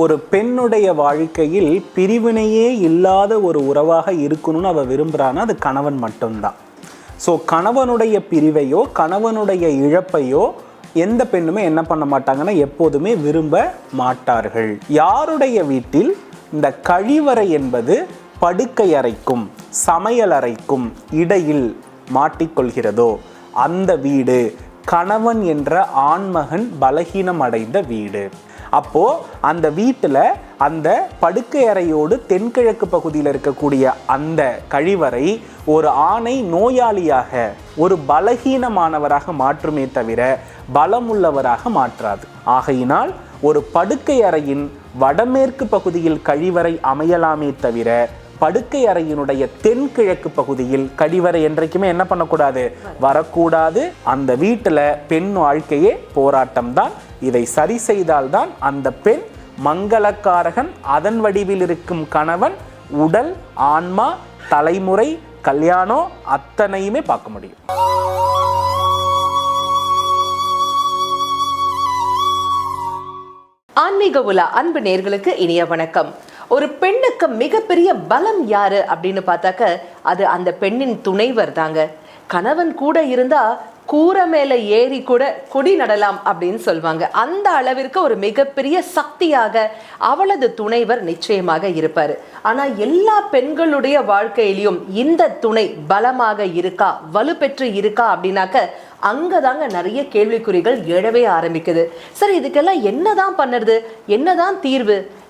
ஒரு பெண்ணுடைய வாழ்க்கையில் பிரிவினையே இல்லாத ஒரு உறவாக இருக்கணும்னு அவள் விரும்புகிறான்னா அது கணவன் மட்டும்தான். ஸோ கணவனுடைய பிரிவையோ கணவனுடைய இழப்பையோ எந்த பெண்ணுமே என்ன பண்ண மாட்டாங்கன்னா எப்போதுமே விரும்ப மாட்டார்கள். யாருடைய வீட்டில் இந்த கழிவறை என்பது படுக்கை அறைக்கும் சமையல் அறைக்கும் இடையில் மாட்டிக்கொள்கிறதோ அந்த வீடு கணவன் என்ற ஆண்மகன் பலகீனம் அடைந்த வீடு. அப்போது அந்த வீட்டில் அந்த படுக்கை அறையோடு தென்கிழக்கு பகுதியில் இருக்கக்கூடிய அந்த கழிவறை ஒரு ஆணை நோயாளியாக ஒரு பலகீனமானவராக மாற்றுமே தவிர பலமுள்ளவராக மாற்றாது. ஆகையினால் ஒரு படுக்கை அறையின் வடமேற்கு பகுதியில் கழிவறை அமையலாமே தவிர படுக்கை அறையினுடைய தென்கிழக்கு பகுதியில் கழிவறை என்றைக்குமே என்ன பண்ணக்கூடாது? வரக்கூடாது. அந்த வீட்டில் பெண் வாழ்க்கையே போராட்டம் தான் இதை சரி செய்தால்தான் அந்த பெண் மங்களக்காரகன் அதன் வடிவில் இருக்கும் கணவன் உடல் ஆன்மா தலைமுறை கல்யாணம் அத்தனையுமே பார்க்க முடியும். ஆன்மீக உலா அன்பு நேர்களுக்கு இனிய வணக்கம். ஒரு பெண்ணுக்கு மிகப்பெரிய பலம் யாரு அப்படின்னு பார்த்தாக்க அது அந்த பெண்ணின் துணைவர் தாங்க கணவன் கூட இருந்தா கூரை மேல ஏறி கூட கொடி நடலாம் அப்படின்னு சொல்லுவாங்க அந்த அளவிற்கு ஒரு மிகப்பெரிய சக்தியாக அவளது துணைவர் நிச்சயமாக இருப்பார். ஆனால் எல்லா பெண்களுடைய வாழ்க்கையிலையும் இந்த துணை பலமாக இருக்கா வலுப்பெற்று இருக்கா அப்படின்னாக்க அங்கே தாங்க நிறைய கேள்விக்குறிகள் எழவே ஆரம்பிக்குது. சரி இதுக்கெல்லாம் என்னதான் பண்ணுறது? என்னதான் தீர்வு?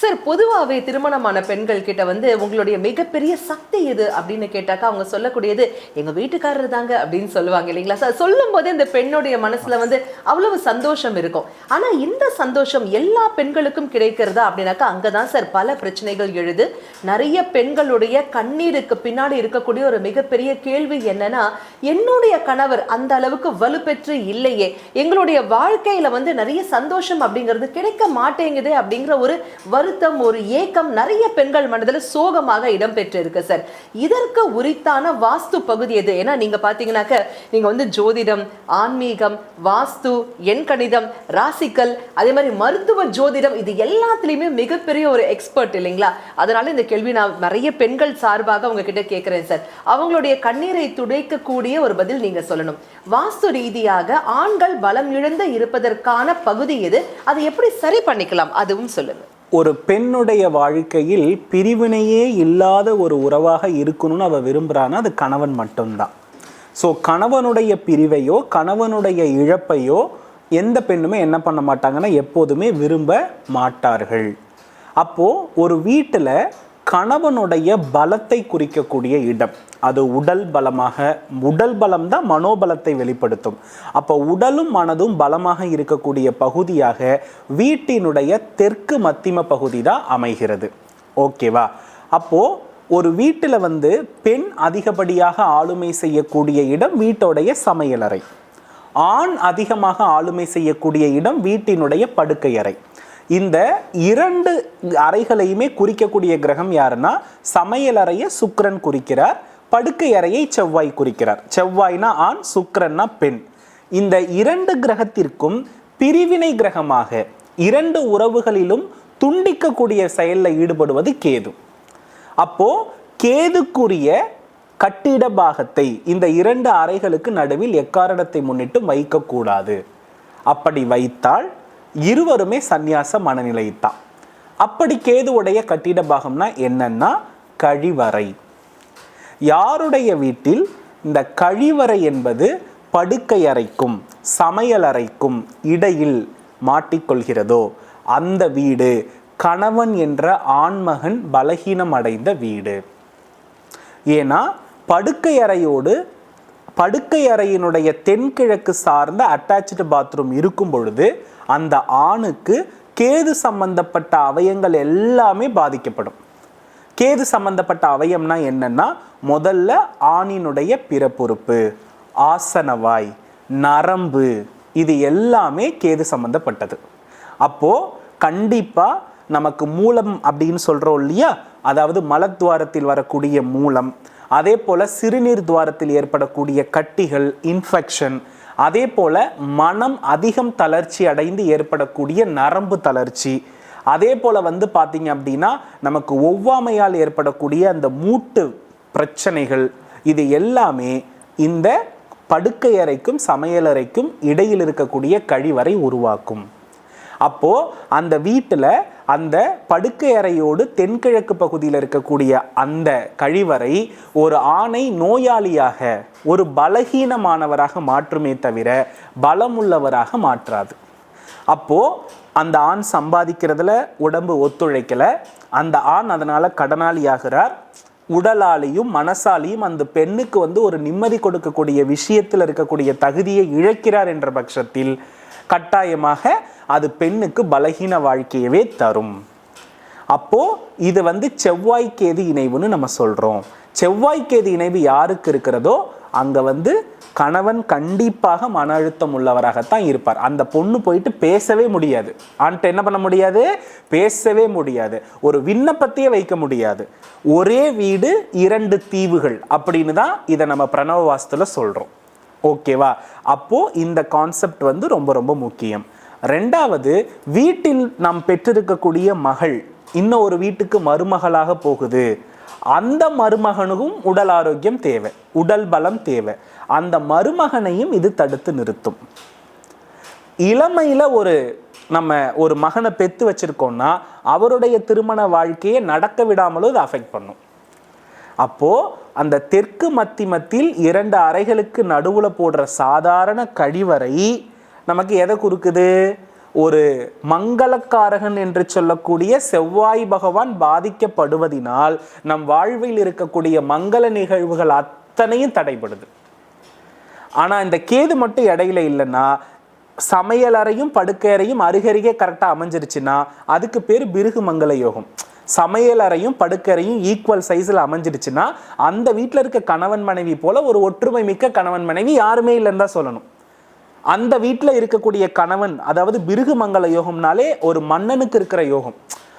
சார் பொதுவாகவே திருமணமான பெண்கள் கிட்ட வந்து உங்களுடைய மிகப்பெரிய சக்தி எது அப்படின்னு கேட்டாக்கா அவங்க சொல்லக்கூடியது எங்கள் வீட்டுக்காரர் தாங்க அப்படின்னு சொல்லுவாங்க இல்லைங்களா? சார் சொல்லும் போதே இந்த பெண்ணுடைய மனசில் வந்து அவ்வளவு சந்தோஷம் இருக்கும். ஆனால் இந்த சந்தோஷம் எல்லா பெண்களுக்கும் கிடைக்கிறதா அப்படின்னாக்கா அங்கே தான் சார் பல பிரச்சனைகள் எழுது. நிறைய பெண்களுடைய கண்ணீருக்கு பின்னாடி இருக்கக்கூடிய ஒரு மிகப்பெரிய கேள்வி என்னன்னா என்னுடைய கணவர் அந்த அளவுக்கு வலுப்பெற்று இல்லையே. எங்களுடைய வாழ்க்கையில வந்து நிறைய சந்தோஷம் அப்படிங்கிறது கிடைக்க மாட்டேங்குதே அப்படிங்கிற ஒரு வருத்தம் ஒரு ஏக்கம் நிறைய பெண்கள் மனதில் சோகமாக இடம்பெற்று இருக்கு சார் இதற்கு உரித்தான வாஸ்து பகுதி எது? ஏன்னா நீங்க பார்த்தீங்கன்னாக்க நீங்க வந்து ஜோதிடம் ஆன்மீகம் வாஸ்து எண்கணிதம் ராசிக்கல் அதே மாதிரி மருத்துவ ஜோதிடம் இது எல்லாத்துலயுமே மிகப்பெரிய ஒரு எக்ஸ்பர்ட் இல்லைங்களா? அதனால இந்த கேள்வி நான் நிறைய பெண்கள் சார்பாக உங்ககிட்ட கேட்குறேன் சார் அவங்களுடைய கண்ணீரை துடைக்கக்கூடிய ஒரு பதில் நீங்க சொல்லணும். வாஸ்து ரீதியாக ஆண்கள் பலம் இழந்து இருப்பதற்கான பகுதி எது? அதை எப்படி சரி பண்ணிக்கலாம்? அதுவும் சொல்லுங்க. ஒரு பெண்ணுடைய வாழ்க்கையில் பிரிவினையே இல்லாத ஒரு உறவாக இருக்கணும்னு அவள் விரும்புகிறான்னா அது கணவன் மட்டும்தான். ஸோ கணவனுடைய பிரிவையோ கணவனுடைய இழப்பையோ எந்த பெண்ணுமே என்ன பண்ண மாட்டாங்கன்னா எப்போதுமே விரும்ப மாட்டார்கள். அப்போது ஒரு வீட்டில் கணவனுடைய பலத்தை குறிக்கக்கூடிய இடம். அது உடல் பலமாக உடல் பலம் தான் மனோபலத்தை வெளிப்படுத்தும். அப்போ உடலும் மனதும் பலமாக இருக்கக்கூடிய பகுதியாக வீட்டினுடைய தெற்கு மத்திம பகுதி தான் அமைகிறது. ஓகேவா? அப்போ ஒரு வீட்டில் வந்து பெண் அதிகப்படியாக ஆளுமை செய்யக்கூடிய இடம் வீட்டோடைய சமையலறை. ஆண் அதிகமாக ஆளுமை செய்யக்கூடிய இடம் வீட்டினுடைய படுக்கை அறை. இந்த இரண்டு அறைகளையுமே குறிக்கக்கூடிய கிரகம் யாருன்னா சமையலறையை சுக்கரன் குறிக்கிறார் படுக்கை அறையை செவ்வாய் குறிக்கிறார். செவ்வாய்னா ஆண் சுக்கிரன்னா பெண். இந்த இரண்டு கிரகத்திற்கும் பிரிவினை கிரகமாக இரண்டு உறவுகளிலும் துண்டிக்கக்கூடிய செயலில் ஈடுபடுவது கேது. அப்போ கேதுக்குரிய கட்டிட பாகத்தை இந்த இரண்டு அறைகளுக்கு நடுவில் எக்காரணத்தை முன்னிட்டு வைக்கக்கூடாது. அப்படி வைத்தால் இருவருமே சந்நியாச மனநிலை தான் அப்படி கேதுவுடைய கட்டிட பாகம்னா என்னன்னா கழிவறை. யாருடைய வீட்டில் இந்த கழிவறை என்பது படுக்கை அறைக்கும் சமையலறைக்கும் இடையில் மாட்டிக்கொள்கிறதோ அந்த வீடு கணவன் என்ற ஆண்மகன் பலகீனம் அடைந்த வீடு. ஏன்னா படுக்கை அறையோடு படுக்கை அறையினுடைய தென்கிழக்கு சார்ந்த அட்டாச்சு பாத்ரூம் இருக்கும் பொழுது அந்த ஆணுக்கு கேது சம்பந்தப்பட்ட அவயங்கள் எல்லாமே பாதிக்கப்படும். கேது சம்பந்தப்பட்ட அவயம்னா என்னன்னா முதல்ல ஆணினுடைய பிறப்புறுப்பு ஆசனவாய் நரம்பு இது எல்லாமே கேது சம்பந்தப்பட்டது. அப்போ கண்டிப்பா நமக்கு மூலம் அப்படின்னு சொல்றோம் இல்லையா? அதாவது மலத்வாரத்தில் வரக்கூடிய மூலம் அதே போல சிறுநீர் துவாரத்தில் ஏற்படக்கூடிய கட்டிகள் இன்ஃபெக்ஷன் அதே போல மனம் அதிகம் தளர்ச்சி அடைந்து ஏற்படக்கூடிய நரம்பு தளர்ச்சி. அதே போல வந்து பார்த்தீங்க அப்படின்னா நமக்கு ஒவ்வாமையால் ஏற்படக்கூடிய அந்த மூட்டு பிரச்சனைகள் இது எல்லாமே இந்த படுக்கை அறைக்கும் சமையலறைக்கும் இடையில் இருக்கக்கூடிய கழிவறை உருவாக்கும். அப்போ அந்த வீட்டில் அந்த படுக்கை அறையோடு தென்கிழக்கு பகுதியில் இருக்கக்கூடிய அந்த கழிவறை ஒரு ஆணை நோயாளியாக ஒரு பலகீனமானவராக மாற்றுமே தவிர பலமுள்ளவராக மாற்றாது. அப்போ அந்த ஆண் சம்பாதிக்கிறதுல உடம்பு ஒத்துழைக்கல. அந்த ஆண் அதனால கடனாளியாகிறார். உடலாலையும் மனசாலையும் அந்த பெண்ணுக்கு வந்து ஒரு நிம்மதி கொடுக்கக்கூடிய விஷயத்தில் இருக்கக்கூடிய தகுதியை இழக்கிறார் என்ற பட்சத்தில் கட்டாயமாக அது பெண்ணுக்கு பலகீன வாழ்க்கையவே தரும். அப்போ இது வந்து செவ்வாய்க்கேது இணைவுன்னு நம்ம சொல்றோம். செவ்வாய்க்கேது இணைவு யாருக்கு இருக்கிறதோ அங்க வந்து கணவன் கண்டிப்பாக மன அழுத்தம் உள்ளவராகத்தான் இருப்பார். அந்த பொண்ணு போயிட்டு பேசவே முடியாது. ஆண்கிட்ட என்ன பண்ண முடியாது? பேசவே முடியாது. ஒரு விண்ணப்பத்தையே வைக்க முடியாது. ஒரே வீடு இரண்டு தீவுகள் அப்படின்னு தான் இதை நம்ம பிரணவ வாஸ்துல சொல்றோம். ஓகேவா? அப்போ இந்த கான்செப்ட் வந்து ரொம்ப ரொம்ப முக்கியம். ரெண்டாவது வீட்டில் நாம் பெற்றிருக்கக்கூடிய மகள் இன்னும் ஒரு வீட்டுக்கு மருமகளாக போகுது. அந்த மருமகனுக்கும் உடல் ஆரோக்கியம் தேவை உடல் பலம் தேவை. அந்த மருமகனையும் இது தடுத்து நிறுத்தும். இளமையில் ஒரு நம்ம ஒரு மகனை பெற்று வச்சுருக்கோம்னா அவருடைய திருமண வாழ்க்கையை நடக்க விடாமலும் இது அஃபெக்ட் பண்ணும். அப்போ அந்த தெற்கு மத்தி மத்தியில் இரண்டு அறைகளுக்கு நடுவில் போடுற சாதாரண கழிவறை நமக்கு எதை குறுக்குது ஒரு மங்களக்காரகன் என்று சொல்லக்கூடிய செவ்வாய் பகவான் பாதிக்கப்படுவதினால் நம் வாழ்வில் இருக்கக்கூடிய மங்கள நிகழ்வுகள் அத்தனையும் தடைபடுது. ஆனால் இந்த கேது மட்டும் இடையில இல்லைன்னா சமையலறையும் படுக்கையறையும் அருகருகே கரெக்டாக அமைஞ்சிருச்சுன்னா அதுக்கு பேர் பிருகு மங்கள யோகம். சமையலறையும் படுக்கறையும் ஈக்குவல் சைஸில் அமைஞ்சிருச்சுன்னா அந்த வீட்டில் இருக்க கணவன் மனைவி போல ஒரு ஒற்றுமை மிக்க கணவன் மனைவி யாருமே இல்லைன்னு தான் சொல்லணும். அந்த வீட்டில் இருக்கக்கூடிய கணவன் அதாவது பிருகு மங்கள யோகம்னாலே ஒரு மன்னனுக்கு இருக்கிற யோகம்.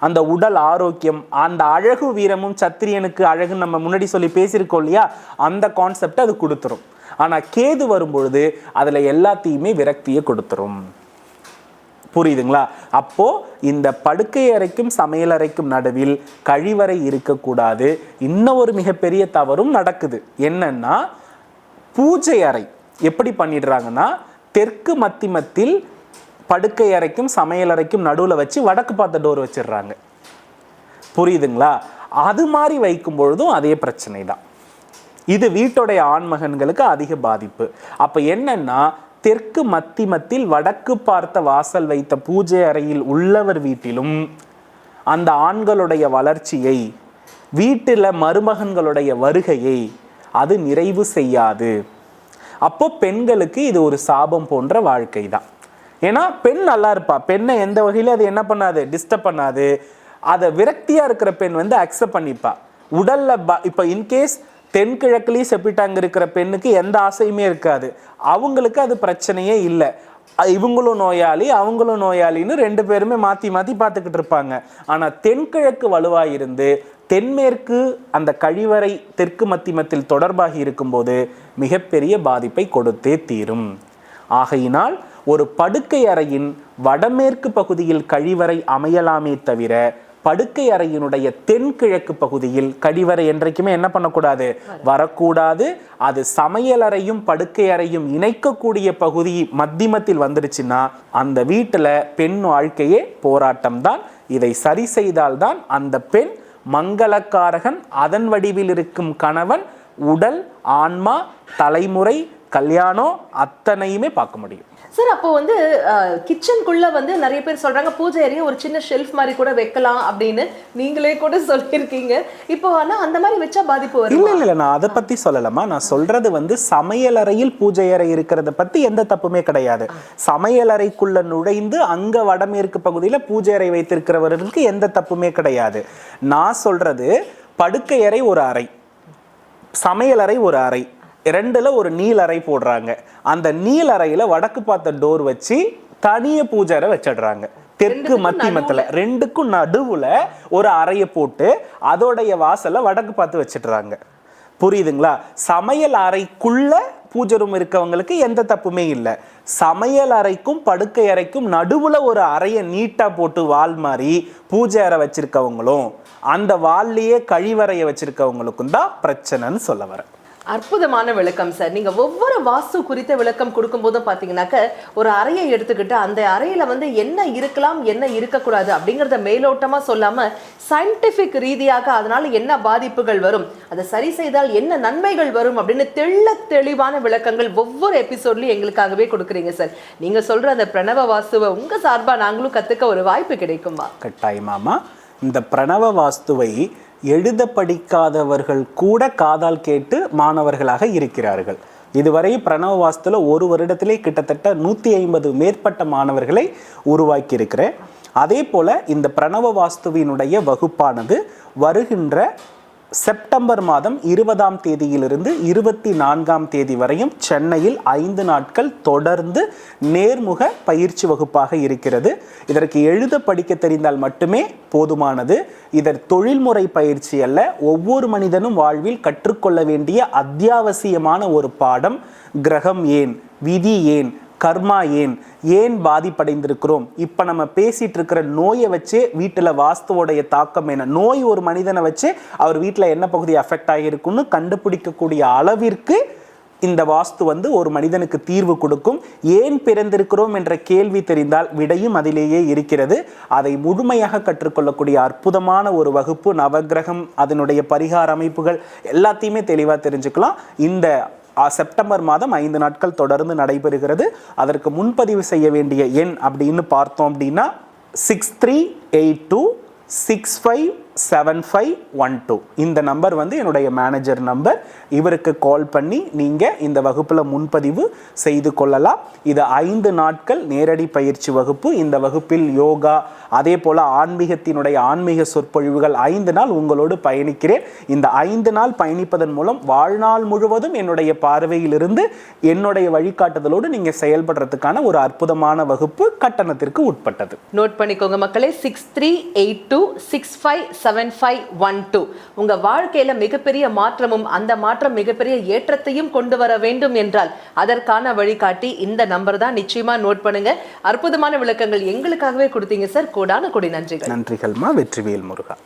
அந்த உடல் ஆரோக்கியம் அந்த அழகு வீரமும் சத்திரியனுக்கு அழகுன்னு நம்ம முன்னாடி சொல்லி பேசியிருக்கோம் இல்லையா? அந்த கான்செப்ட் அது கொடுத்துரும். ஆனால் கேது வரும்பொழுது அதில் எல்லாத்தையுமே விரக்தியை கொடுத்துரும். புரியுதுங்களா? அப்போ இந்த படுக்கை அறைக்கும் சமையல் அறைக்கும் நடுவில் கழிவறை இருக்கக்கூடாது. இன்னும் ஒரு மிகப்பெரிய தவறும் நடக்குது. என்னன்னா பூஜை அறை. எப்படி பண்ணிடுறாங்கன்னா தெற்கு மத்திமத்தில் படுக்கை அறைக்கும் சமையல் அறைக்கும் நடுவில் வச்சு வடக்கு பார்த்த டோர் வச்சிடுறாங்க. புரியுதுங்களா? அது மாதிரி வைக்கும் பொழுதும் அதே பிரச்சனை தான் இது வீட்டுடைய ஆண்மகன்களுக்கு அதிக பாதிப்பு. அப்போ என்னன்னா தெற்கு மத்திமத்தில் வடக்கு பார்த்த வாசல் வைத்த பூஜை அறையில் உள்ளவர் வீட்டிலும் அந்த ஆண்களுடைய வளர்ச்சியை வீட்டில் மருமகன்களுடைய வருகையை அது நிறைவு செய்யாது. அப்போ பெண்களுக்கு இது ஒரு சாபம் போன்ற வாழ்க்கை தான் ஏன்னா பெண் நல்லா இருப்பா. பெண்ணை எந்த வகையிலும் அது என்ன பண்ணாது? டிஸ்டர்ப் பண்ணாது. அதை விரக்தியா இருக்கிற பெண் வந்து அக்செப்ட் பண்ணிப்பா. உடல்ல ப இப்போ இன்கேஸ் தென்கிழக்குலேயும் செப்பிட்டாங்க இருக்கிற பெண்ணுக்கு எந்த ஆசையுமே இருக்காது. அவங்களுக்கு அது பிரச்சனையே இல்லை. இவங்களும் நோயாளி அவங்களும் நோயாளின்னு ரெண்டு பேருமே மாற்றி மாற்றி பார்த்துக்கிட்டு இருப்பாங்க. ஆனால் தென்கிழக்கு வலுவாக இருந்து தென்மேற்கு அந்த கழிவறை தெற்கு மத்திமத்தில் தொடர்பாகி இருக்கும்போது மிகப்பெரிய பாதிப்பை கொடுத்தே தீரும். ஆகையினால் ஒரு படுக்கை அறையின் வடமேற்கு பகுதியில் கழிவறை அமையலாமே தவிர படுக்கை அறையினுடைய தென்கிழக்கு பகுதியில் கழிவறை என்றைக்குமே என்ன பண்ணக்கூடாது? வரக்கூடாது. அது சமையலறையும் படுக்கை அறையும் இணைக்கக்கூடிய பகுதி மத்தியமத்தில் வந்துடுச்சுன்னா அந்த வீட்டில் பெண் வாழ்க்கையே போராட்டம் தான் இதை சரி செய்தால்தான் அந்த பெண் மங்களக்காரகன் அதன் வடிவில் இருக்கும் கணவன் உடல் ஆன்மா தலைமுறை கல்யாணம் அத்தனையுமே பார்க்க முடியும். சார் அப்போ வந்து கிச்சனுக்குள்ள வந்து நிறைய பேர் சொல்றாங்க பூஜை அறையை ஒரு சின்ன ஷெல்ஃப் மாதிரி கூட வைக்கலாம் அப்படின்னு நீங்களே கூட சொல்லியிருக்கீங்க. இப்போ ஆனா அந்த மாதிரி வச்சா பாதிப்பு வரும்? இல்ல இல்ல நான் அதை பத்தி சொல்லலமா நான் சொல்றது வந்து சமையலறையில் பூஜை அறை இருக்கிறத பத்தி எந்த தப்புமே கிடையாது. சமையலறைக்குள்ள நுழைந்து அங்க வடமேற்கு பகுதியில பூஜை அறை வைத்திருக்கிறவர்களுக்கு எந்த தப்புமே கிடையாது. நான் சொல்றது படுக்கை அறை ஒரு அறை. சமையலறை ஒரு அறை. ரெண்டுல ஒரு நீல் அறை போடுறாங்க. அந்த நீல் அறையில வடக்கு பார்த்த டோர் வச்சு தனிய பூஜை அறை வச்சிடுறாங்க. தெற்கு மத்தியமத்துல ரெண்டுக்கும் நடுவுல ஒரு அறையை போட்டு அதோடைய வாசல்ல வடக்கு பார்த்து வச்சிடுறாங்க. புரியுதுங்களா? சமையல் அறைக்குள்ள பூஜை ரூம் இருக்கவங்களுக்கு எந்த தப்புமே இல்லை. சமையல் அறைக்கும் படுக்கை அறைக்கும் நடுவுல ஒரு அறையை நீட்டா போட்டு வால் மாதிரி பூஜை அறை வச்சிருக்கவங்களும் அந்த வால்லையே கழிவறையை வச்சிருக்கவங்களுக்கும் தான் பிரச்சனைன்னு சொல்ல வரேன். அற்புதமான விளக்கம் சார் நீங்க ஒவ்வொரு வாஸ்து குறித்த விளக்கம் கொடுக்கும்போதும் பாத்தீங்கன்னாக்க ஒரு அறையை எடுத்துக்கிட்டு அந்த அறையில வந்து என்ன இருக்கலாம் என்ன இருக்கக்கூடாது அப்படிங்கறத மேலோட்டமா சொல்லாம சயின்டிபிக் ரீதியாக அதனால என்ன பாதிப்புகள் வரும் அதை சரி செய்தால் என்ன நன்மைகள் வரும் அப்படின்னு தெள்ள தெளிவான விளக்கங்கள் ஒவ்வொரு எபிசோட்லயும் எங்களுக்காகவே கொடுக்குறீங்க சார் நீங்க சொல்ற அந்த பிரணவ வாஸ்துவை உங்க சார்பா நாங்களும் கத்துக்க ஒரு வாய்ப்பு கிடைக்குமா? கட்டாயமாமா இந்த பிரணவ வாஸ்துவை எழுத படிக்காதவர்கள் கூட காதால் கேட்டு மாணவர்களாக இருக்கிறார்கள். இதுவரை பிரணவ வாஸ்துல ஒரு வருடத்திலே கிட்டத்தட்ட நூற்றி ஐம்பது மேற்பட்ட மாணவர்களை உருவாக்கி இருக்கிறேன் அதே போல இந்த பிரணவ வாஸ்துவினுடைய வகுப்பானது வருகின்ற செப்டம்பர் மாதம் இருபதாம் தேதியிலிருந்து இருபத்தி நான்காம் தேதி வரையும் சென்னையில் ஐந்து நாட்கள் தொடர்ந்து நேர்முக பயிற்சி வகுப்பாக இருக்கிறது. இதற்கு எழுத படிக்க தெரிந்தால் மட்டுமே போதுமானது. இதர் தொழில்முறை பயிற்சி அல்ல ஒவ்வொரு மனிதனும் வாழ்வில் கற்றுக்கொள்ள வேண்டிய அத்தியாவசியமான ஒரு பாடம் கிரகம் ஏன் விதி ஏன் கர்மா ஏன்? ஏன் பாதிப்படைந்திருக்கிறோம்? இப்போ நம்ம பேசிட்டு இருக்கிற நோயை வச்சே வீட்டில் வாஸ்துவோடைய தாக்கம் என்ன? நோய் ஒரு மனிதனை வச்சு அவர் வீட்டில் என்ன பகுதி அஃபெக்ட் ஆகியிருக்குன்னு கண்டுபிடிக்கக்கூடிய அளவிற்கு இந்த வாஸ்து வந்து ஒரு மனிதனுக்கு தீர்வு கொடுக்கும். ஏன் பிறந்திருக்கிறோம் என்ற கேள்வி தெரிந்தால் விடையும் அதிலேயே இருக்கிறது. அதை முழுமையாக கற்றுக்கொள்ளக்கூடிய அற்புதமான ஒரு வகுப்பு நவக்கிரகம் அதனுடைய பரிகார அமைப்புகள் எல்லாத்தையுமே தெளிவாக தெரிஞ்சுக்கலாம். இந்த செப்டம்பர் மாதம் ஐந்து நாட்கள் தொடர்ந்து நடைபெறுகிறது. அதற்கு முன்பதிவு செய்ய வேண்டிய எண் அப்படின்னு பார்த்தோம் அப்படின்னா six three eight two six five seven five one two இந்த நம்பர் வந்து என்னுடைய மேனேஜர் நம்பர் இவருக்கு கால் பண்ணி நீங்கள் இந்த வகுப்பில் முன்பதிவு செய்து கொள்ளலாம். இது ஐந்து நாட்கள் நேரடி பயிற்சி வகுப்பு. இந்த வகுப்பில் யோகா அதே போல் ஆன்மீகத்தினுடைய ஆன்மீக சொற்பொழிவுகள் ஐந்து நாள் உங்களோடு பயணிக்கிறேன். இந்த ஐந்து நாள் பயணிப்பதன் மூலம் வாழ்நாள் முழுவதும் என்னுடைய பார்வையிலிருந்து என்னுடைய வழிகாட்டுதலோடு நீங்கள் செயல்படுறதுக்கான ஒரு அற்புதமான வகுப்பு கட்டணத்திற்கு உட்பட்டது. நோட் பண்ணிக்கோங்க மக்களே six three eight two six five seven five one two உங்கள் வாழ்க்கையில் மிகப்பெரிய மாற்றமும் அந்த மாற்றம் மிகப்பெரிய ஏற்றத்தையும் கொண்டு வர வேண்டும் என்றால் அதற்கான வழிகாட்டி இந்த நம்பர் தான். நிச்சயமாக நோட் பண்ணுங்க. அற்புதமான விளக்கங்கள் எங்களுக்காகவே கொடுத்தீங்க சார் கோடான கொடி நன்றிகள். நன்றிகள்மா. வெற்றிவேல் முருகா.